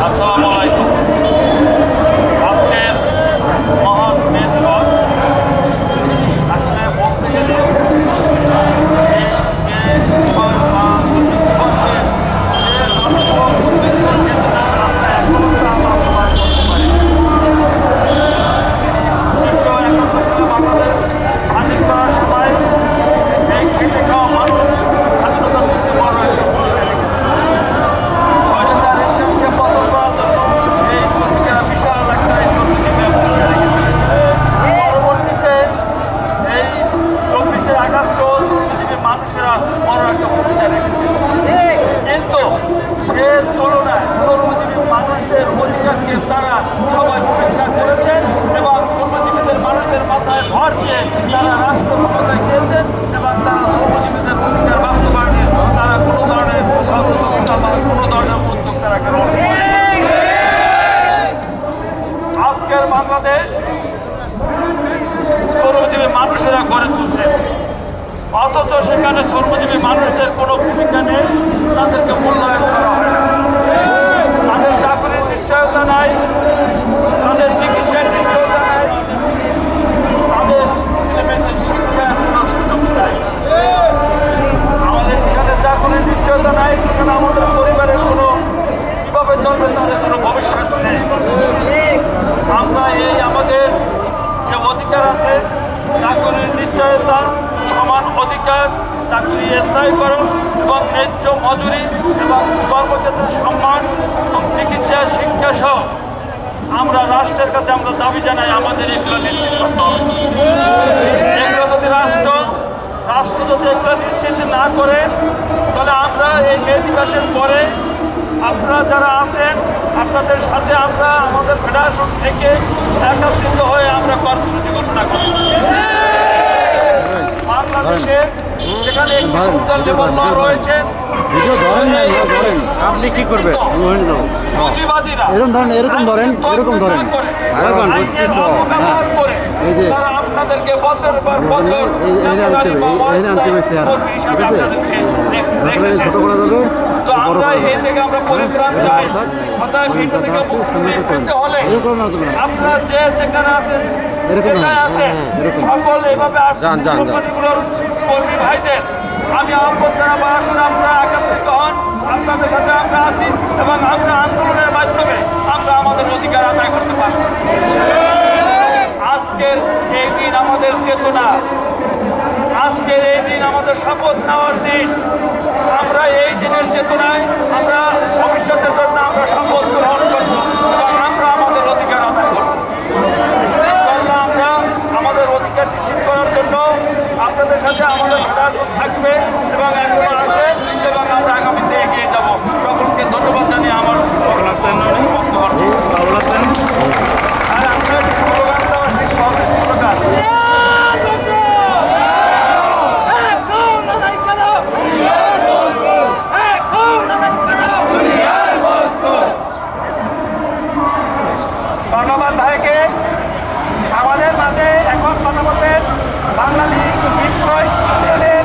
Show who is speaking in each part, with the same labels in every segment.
Speaker 1: Hasta. বড় একটা ভূমিকা কিন্তু সে তুলনায় কর্মজীবী মানুষদের অধিকারকে তারা সবাই উপেক্ষা করেছেন এবং কর্মজীবীদের মানুষদের মাথায় ভর দিয়ে তারা রাষ্ট্র ক্ষমতায় গিয়েছেন এবং তারা কর্মজীবীদের অধিকার বাস্তবায়নে তারা কোনো ধরনের সহযোগিতা বা কোনো ধরনের উদ্যোগ তারা গ্রহণ করেন আজকের বাংলাদেশ কর্মজীবী মানুষেরা গড়ে তুলছে অথচ সেখানে কর্মজীবী মানুষদের কোনো ভূমিকা নেই তাদেরকে মূল্যায়ন করা হয় না তাদের চাকরির নিশ্চয়তা নাই তাদের চিকিৎসার নিশ্চয়তা নাই তাদের ছেলেমেয়েদের শিক্ষার কোনো সুযোগ নাই আমাদের সেখানে চাকরির নিশ্চয়তা নাই সেখানে আমাদের পরিবারের কোনো কীভাবে চলবে তাদের কোনো ভবিষ্যৎ নেই আমরা এই আমাদের যে অধিকার আছে চাকরির নিশ্চয়তা অধিকার চাকরি স্থায়ীকরণ এবং ন্যায্য মজুরি এবং কর্মক্ষেত্রের সম্মান এবং চিকিৎসা, শিক্ষা সহ আমরা রাষ্ট্রের কাছে আমরা দাবি জানাই, আমাদের এগুলো নিশ্চিত করতে হবে। এগুলো যদি রাষ্ট্র রাষ্ট্র যদি এগুলো নিশ্চিত না করে, তাহলে আমরা এই মে দিবসের পরে আপনারা যারা আছেন, আপনাদের সাথে আমরা, আমাদের ফেডারেশন থেকে একত্রিত হয়ে আমরা কর্মসূচি ঘোষণা করি বাংলাদেশে যেখানে একটি
Speaker 2: ধরেন,
Speaker 1: সুন্দর
Speaker 2: ভিডিও ধরেন, না ধরেন।
Speaker 3: আপনি কি করবেন?
Speaker 2: ওখানে এরকম ধরেন, এরকম ধরেন, এরকম ধরেন। হ্যাঁ। এই যে- আনতে হবে, এই আনতে হবে চেহারা। ঠিক আছে? ছোট করা যাবে বড় করা যাবে
Speaker 1: থেকে আমরা পরিত্রাণ
Speaker 2: হ্যাঁ,
Speaker 1: চাই।
Speaker 2: বড় থাক,
Speaker 1: অর্থাৎ
Speaker 2: পরিত্রাণ
Speaker 1: ভিডিও থেকে মুক্তি পেতে হলে
Speaker 2: এরকম না তুমি না।
Speaker 1: আপনারা যে যেখানে আছেন যেখানে আছেন সকল এভাবে
Speaker 3: যান, যান, যান।
Speaker 1: কোম্পানিগুলোর কর্মী ভাইদের। আমি আহ্বান জানাব আসুন আপনারা একত্রিত হন আপনাদের সাথে আমরা আছি এবং আমরা আন্দোলনের মাধ্যমে আমরা আমাদের অধিকার আদায় করতে পারছি। আজকের এই দিন আমাদের চেতনা। আজকের এই দিন আমাদের শপথ নেওয়ার দিন আমরা এই দিনের চেতনায় আমরা ভবিষ্যতের জন্য আমরা শপথ গ্রহণ করব এবং আমরা আমাদের অধিকার আদায় করব। আমরা আমাদের অধিকার নিশ্চিত করার জন্য আপনাদের সাথে আমাদের ফেডারেশন থাকবে এবং এখনও আছে এবং আমরা আগামীতে এগিয়ে যাব। সকলকে ধন্যবাদ জানিয়ে আমার সমাপ্ত করছি আর আমরা স্লোগান দেওয়া শিখব হবে স্লোগান ধন্যবাদ ভাইকে আমাদের মাঝে এখন কথা বলবেন বাঙালি বিস্ময় ইউনিয়নের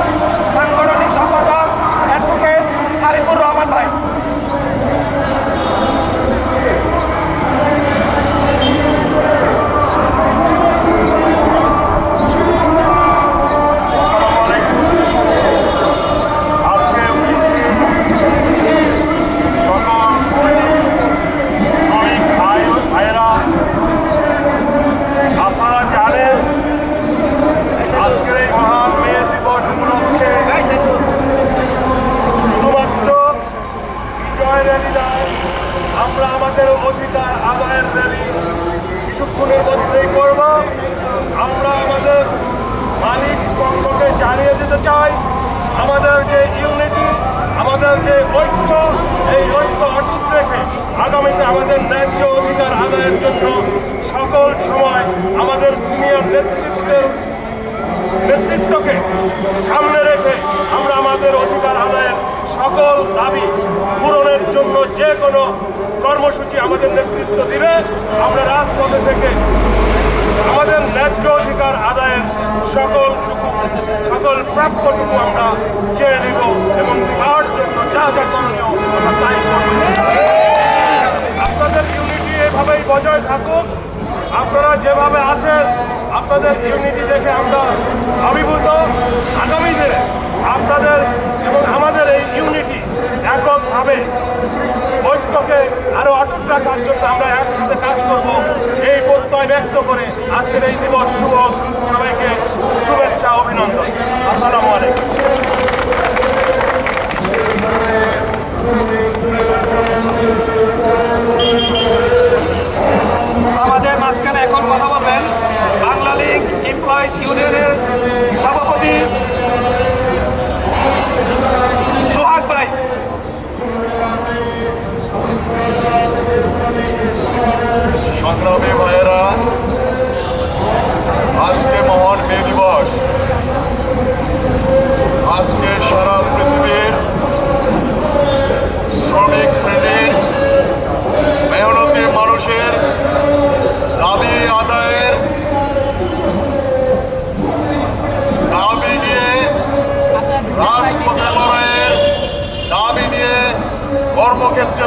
Speaker 1: সাংগঠনিক সম্পাদক অ্যাডভোকেট আলিপুর রহমান ভাই আজকে সকল শ্রমিক ভাই ভাইয়েরা আপনারা জানেন আজকের এই মহান মে দিবস উপলক্ষে শুধুমাত্র বিজয় র্যালি নয় আমরা আমাদের অধিকার আদায়ের র্যালি কিছুক্ষণের মধ্যেই করব আমরা আমাদের মালিক পক্ষকে জানিয়ে দিতে চাই আমাদের যে ইউনিটি আমাদের যে ঐক্য, এই ঐক্য অটুট রেখে আগামীতে আমাদের ন্যায্য অধিকার আদায়ের জন্য সকল সময় আমাদের সিনিয়র নেতৃত্বের নেতৃত্বকে সামনে রেখে আমরা আমাদের অধিকার আদায়ের সকল দাবি পূরণের জন্য যে কোনো কর্মসূচি আমাদের নেতৃত্ব দিবে, আমরা রাজপথে থেকে আমাদের ন্যায্য অধিকার আদায়ের সকল সকল প্রাপ্যটুকু আমরা চেয়ে নেব এবং তার জন্য যা যা করণীয় আমরা তাই করব।
Speaker 4: বজায় থাকুক আপনারা যেভাবে আছেন আপনাদের দুর্নীতি দেখে আমরা আবির্ভূত আগামী আপনাদের এবং আমাদের এই ইউনিটি এককভাবে ঐক্যকে আরও অটুট রাখার জন্য আমরা একসাথে কাজ করব এই প্রত্যয় ব্যক্ত করে আজকের এই দিবস শুভ হোক। সবাইকে শুভেচ্ছা অভিনন্দন আসসালামু আলাইকুম
Speaker 1: আমাদের মাঝখানে এখন কথা বলবেন বাংলা লীগ এমপ্লয়িজ ইউনিয়নের সভাপতি সোহাগ ভাই।
Speaker 4: সংগ্রামী ভাইয়েরা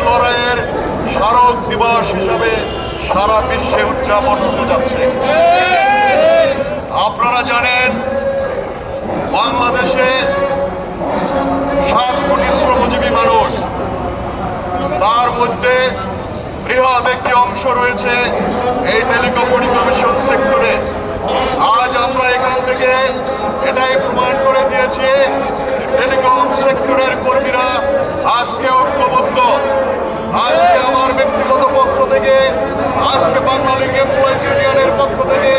Speaker 4: লড়াইয়ের স্মারক দিবস হিসাবে সারা বিশ্বে উদযাপন হতে যাচ্ছে। আপনারা জানেন, বাংলাদেশে সাত কোটি শ্রমজীবী মানুষ। তার মধ্যে বৃহৎ একটি অংশ রয়েছে এই টেলিকমিউনিকেশন সেক্টরে। আজ আমরা এখান থেকে এটাই প্রমাণ করে দিয়েছি টেলিকম সেক্টরের কর্মীরা আজকে ঐক্যবদ্ধ। আজকে আমার ব্যক্তিগত পক্ষ থেকে, আজকে বাংলাদেশ এমপ্লয়িজ ইউনিয়নের পক্ষ থেকে,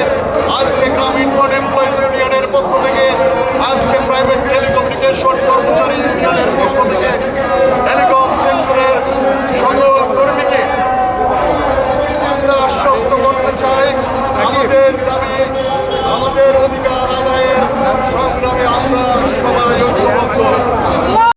Speaker 4: আজকে গ্রামীণ ফোন এমপ্লয়িজ ইউনিয়নের পক্ষ থেকে, আজকে প্রাইভেট টেলিকমিউনিকেশন কর্মচারী ইউনিয়নের পক্ষ থেকে।